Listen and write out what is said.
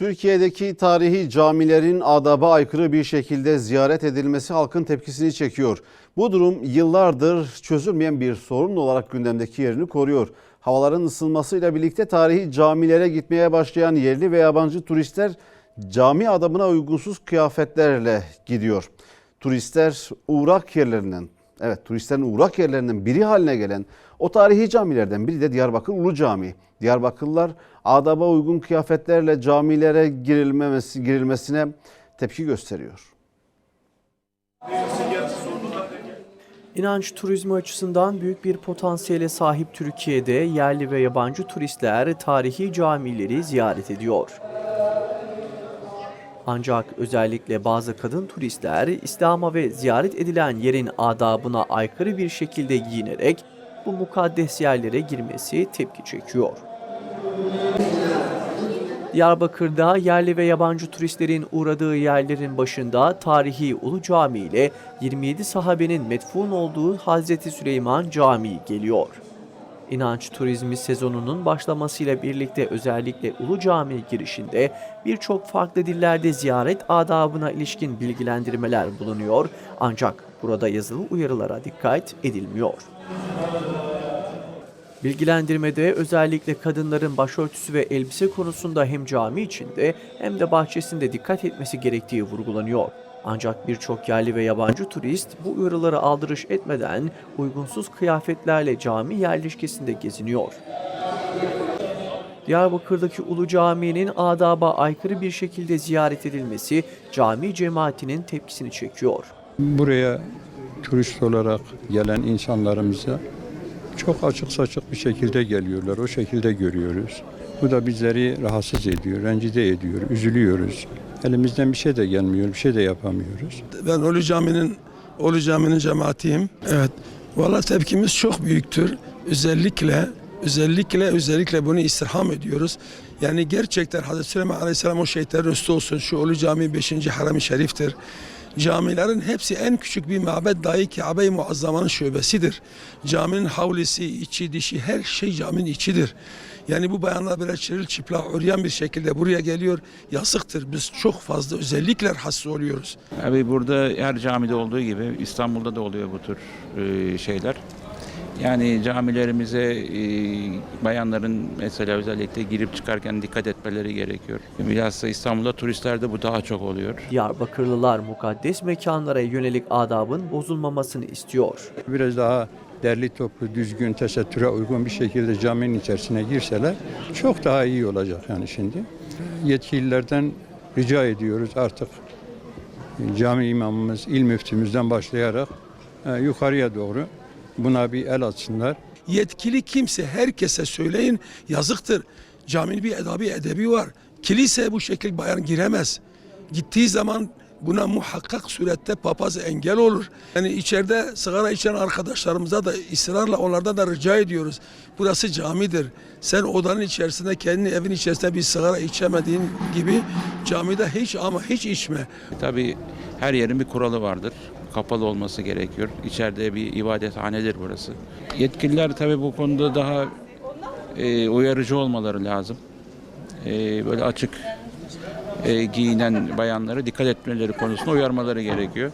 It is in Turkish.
Türkiye'deki tarihi camilerin adaba aykırı bir şekilde ziyaret edilmesi halkın tepkisini çekiyor. Bu durum yıllardır çözülmeyen bir sorun olarak gündemdeki yerini koruyor. Havaların ısınmasıyla birlikte tarihi camilere gitmeye başlayan yerli ve yabancı turistler cami adabına uygunsuz kıyafetlerle gidiyor. Turistler uğrak yerlerinden, evet turistlerin uğrak yerlerinden biri haline gelen o tarihi camilerden biri de Diyarbakır Ulu Camii. Diyarbakırlılar adaba uygun kıyafetlerle camilere girilmemesi, girilmesine tepki gösteriyor. İnanç turizmi açısından büyük bir potansiyele sahip Türkiye'de yerli ve yabancı turistler tarihi camileri ziyaret ediyor. Ancak özellikle bazı kadın turistler İslam'a ve ziyaret edilen yerin adabına aykırı bir şekilde giyinerek bu mukaddes yerlere girmesi tepki çekiyor. Diyarbakır'da yerli ve yabancı turistlerin uğradığı yerlerin başında tarihi Ulu Cami ile 27 sahabenin metfun olduğu Hazreti Süleyman Camii geliyor. İnanç turizmi sezonunun başlamasıyla birlikte özellikle Ulu Cami girişinde birçok farklı dillerde ziyaret adabına ilişkin bilgilendirmeler bulunuyor ancak burada yazılı uyarılara dikkat edilmiyor. Bilgilendirmede özellikle kadınların başörtüsü ve elbise konusunda hem cami içinde hem de bahçesinde dikkat etmesi gerektiği vurgulanıyor. Ancak birçok yerli ve yabancı turist bu uyarılara aldırış etmeden uygunsuz kıyafetlerle cami yerleşkesinde geziniyor. Diyarbakır'daki Ulu Cami'nin adaba aykırı bir şekilde ziyaret edilmesi cami cemaatinin tepkisini çekiyor. Buraya turist olarak gelen insanlarımıza çok açık saçık bir şekilde geliyorlar. O şekilde görüyoruz. Bu da bizleri rahatsız ediyor, rencide ediyor, üzülüyoruz. Elimizden bir şey de gelmiyor, bir şey de yapamıyoruz. Ben Ulu Cami'nin Ulu Cami'nin cemaatiyim. Evet. Valla tepkimiz çok büyüktür. Özellikle özellikle özellikle bunu istirham ediyoruz. Yani gerçekten Hazreti Süleyman Aleyhisselam o şehitlerin üstü olsun. Şu Ulu Cami 5. Harem-i Şerif'tir. Camilerin hepsi en küçük bir mabet dahi Kabe-i Muazzama'nın şubesidir. Caminin havlisi, içi, dişi her şey caminin içidir. Yani bu bayanlar böyle çırıl çıplak, öryan bir şekilde buraya geliyor. Yazıktır. Biz çok fazla özellikle rahatsız oluyoruz. Abi burada her camide olduğu gibi İstanbul'da da oluyor bu tür e, şeyler. Yani camilerimize e, bayanların mesela özellikle girip çıkarken dikkat etmeleri gerekiyor. Bilhassa İstanbul'da turistlerde bu daha çok oluyor. Diyarbakırlılar mukaddes mekanlara yönelik adabın bozulmamasını istiyor. Biraz daha derli toplu, düzgün, tesettüre uygun bir şekilde caminin içerisine girseler çok daha iyi olacak yani şimdi. Yetkililerden rica ediyoruz artık cami imamımız, il müftümüzden başlayarak e, yukarıya doğru buna bir el atsınlar. yetkili kimse herkese söyleyin yazıktır. Caminin bir edabi edebi var. Kilise bu şekil bayan giremez. Gittiği zaman buna muhakkak surette papaz engel olur. Yani içeride sigara içen arkadaşlarımıza da ısrarla onlardan da rica ediyoruz. Burası camidir. Sen odanın içerisinde kendi evin içerisinde bir sigara içemediğin gibi camide hiç ama hiç içme. Tabii her yerin bir kuralı vardır. Kapalı olması gerekiyor. İçeride bir ibadethanedir burası. Yetkililer tabii bu konuda daha e, uyarıcı olmaları lazım. E, böyle açık e, giyinen bayanları dikkat etmeleri konusunda uyarmaları gerekiyor.